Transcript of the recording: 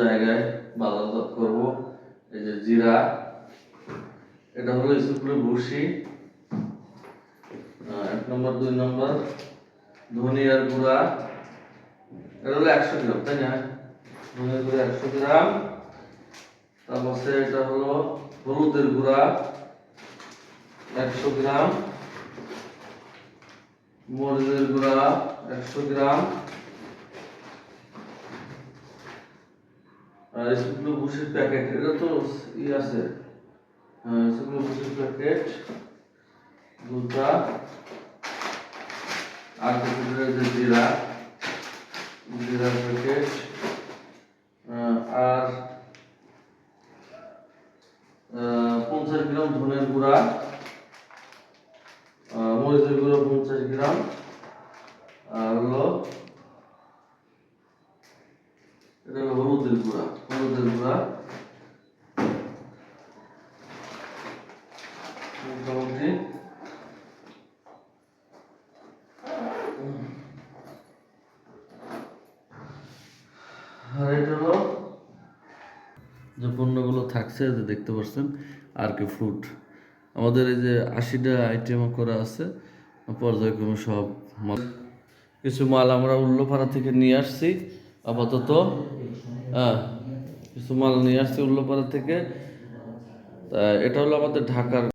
জায়গায় বাজারজাত করব। এই যে জিরা, এটা হলো স্কুলের ভুসি এক নম্বর, দুই নম্বর, ধনিয়ার গুঁড়া। এটা হলো একশো গ্রাম, তাই না? ধনিয়ার গুঁড়া একশো গ্রাম। তারপর এটা হলো হলুদের গুঁড়া একশো গ্রাম। মরিচের গুঁড়া একশো গ্রাম। শুকনো ভুষির প্যাকেট এটা তো ই আছে। হ্যাঁ শুকনো ভুষির প্যাকেট দুটা আর যে জিরা জিরার প্যাকেট আর পঞ্চাশ গ্রাম ধনের গুঁড়া মরিচের গুঁড়ো পঞ্চাশ গ্রাম আর হলো এটা হলো হলুদের গুঁড়া হলুদের গুঁড়া মোটামুটি যে পণ্যগুলো থাকছে, যে দেখতে পাচ্ছেন আর কি ফ্রুট আমাদের এই যে আশিটা আইটেম করা আছে, পর্যায়ক্রমে সব কিছু মাল আমরা উল্লোপাড়া থেকে নিয়ে আসছি। আপাতত হ্যাঁ কিছু মাল নিয়ে আসছি উল্লোপাড়া থেকে। তা এটা হলো আমাদের ঢাকার